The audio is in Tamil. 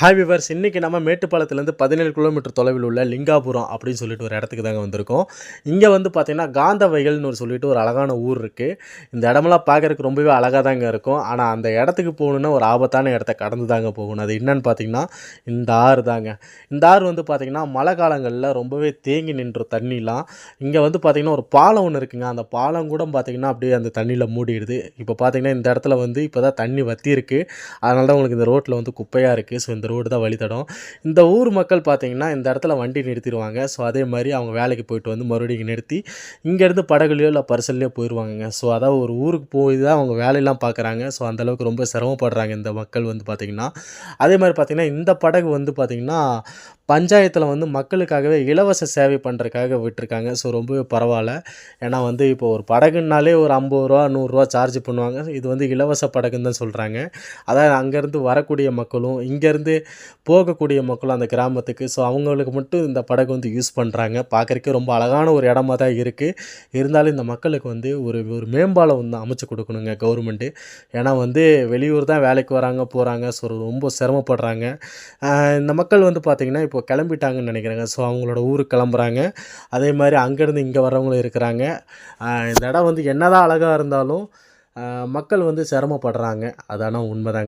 ஹாய் விவர்ஸ் இன்றைக்கி நம்ம மேட்டுப்பாளத்துலேருந்து பதினேழு கிலோமீட்டர் தொலைவில் உள்ள லிங்காபுரம் அப்படின்னு சொல்லிட்டு ஒரு இடத்துக்கு தாங்க வந்திருக்கோம். இங்கே வந்து பார்த்திங்கன்னா காந்தவைகள்னு ஒரு சொல்லிட்டு ஒரு அழகான ஊர் இருக்குது இந்த இடமெல்லாம் பார்க்குறதுக்கு ரொம்பவே அழகாக தாங்க இருக்கும். ஆனால் அந்த இடத்துக்கு போகணுன்னா ஒரு ஆபத்தான இடத்த கடந்து தாங்க போகணும். அது என்னன்னு பார்த்தீங்கன்னா இந்த ஆறு தாங்க. இந்த ஆறு வந்து பார்த்திங்கன்னா மழை காலங்களில் ரொம்பவே தேங்கி நின்ற தண்ணிலாம். இங்கே வந்து பார்த்திங்கன்னா ஒரு பாலம் ஒன்று இருக்குங்க. அந்த பாலம் கூட பார்த்திங்கன்னா அப்படியே அந்த தண்ணியில் மூடிடுது. இப்போ பார்த்திங்கன்னா இந்த இடத்துல வந்து இப்போ தான் தண்ணி வத்தி இருக்குது அதனால தான் உங்களுக்கு இந்த ரோட்டில் வந்து குப்பையாக இருக்குது ஸோ இந்த ரோடு தான் வழித்தடம். இந்த ஊர் மக்கள் பார்த்தீங்கன்னா இந்த இடத்துல வண்டி நிறுத்திடுவாங்க. ஸோ அதே மாதிரி அவங்க வேலைக்கு போயிட்டு வந்து மறுபடியும் நிறுத்தி இங்கேருந்து படகுலையோ இல்லை பரிசல்லையோ போயிடுவாங்க ஸோ அதான் ஒரு ஊருக்கு போய் தான் அவங்க வேலையெல்லாம் பார்க்குறாங்க ஸோ அந்தளவுக்கு ரொம்ப சிரமப்படுறாங்க இந்த மக்கள் வந்து பார்த்திங்கன்னா அதே மாதிரி பார்த்திங்கன்னா இந்த படகு வந்து பார்த்திங்கன்னா பஞ்சாயத்தில் வந்து மக்களுக்காகவே இலவச சேவை பண்ணுறதுக்காக விட்டுருக்காங்க. ஸோ ரொம்பவே பரவாயில்ல. ஏன்னா வந்து இப்போ ஒரு படகுனாலே ஒரு ஐம்பது ரூபா நூறுரூவா சார்ஜ் பண்ணுவாங்க. இது வந்து இலவச படகுன்னு தான் சொல்கிறாங்க அதாவது அங்கேருந்து வரக்கூடிய மக்களும் இங்கேருந்து போகக்கூடிய மக்களும் அந்த கிராமத்துக்கு ஸோ அவங்களுக்கு மட்டும் இந்த படகு வந்து யூஸ் பண்ணுறாங்க பார்க்குறக்கே ரொம்ப அழகான ஒரு இடமா தான் இருக்குது இருந்தாலும் இந்த மக்களுக்கு வந்து ஒரு ஒரு மேம்பாலம் வந்து அமைச்சு கொடுக்கணுங்க கவர்மெண்ட்டு ஏன்னா வந்து வெளியூர் தான் வேலைக்கு வராங்க போகிறாங்க ஸோ ரொம்ப சிரமப்படுறாங்க. இந்த மக்கள் வந்து பார்த்திங்கன்னா இப்போ கிளம்பிட்டாங்கன்னு நினைக்கிறாங்க. ஸோ அவங்களோட ஊருக்கு கிளம்புறாங்க. அதே மாதிரி அங்கேருந்து இங்கே வரவங்களும் இருக்கிறாங்க. இந்த இடம் வந்து என்னதான் அழகாக இருந்தாலும் மக்கள் வந்து சிரமப்படுறாங்க. அதான உண்மைதாங்க.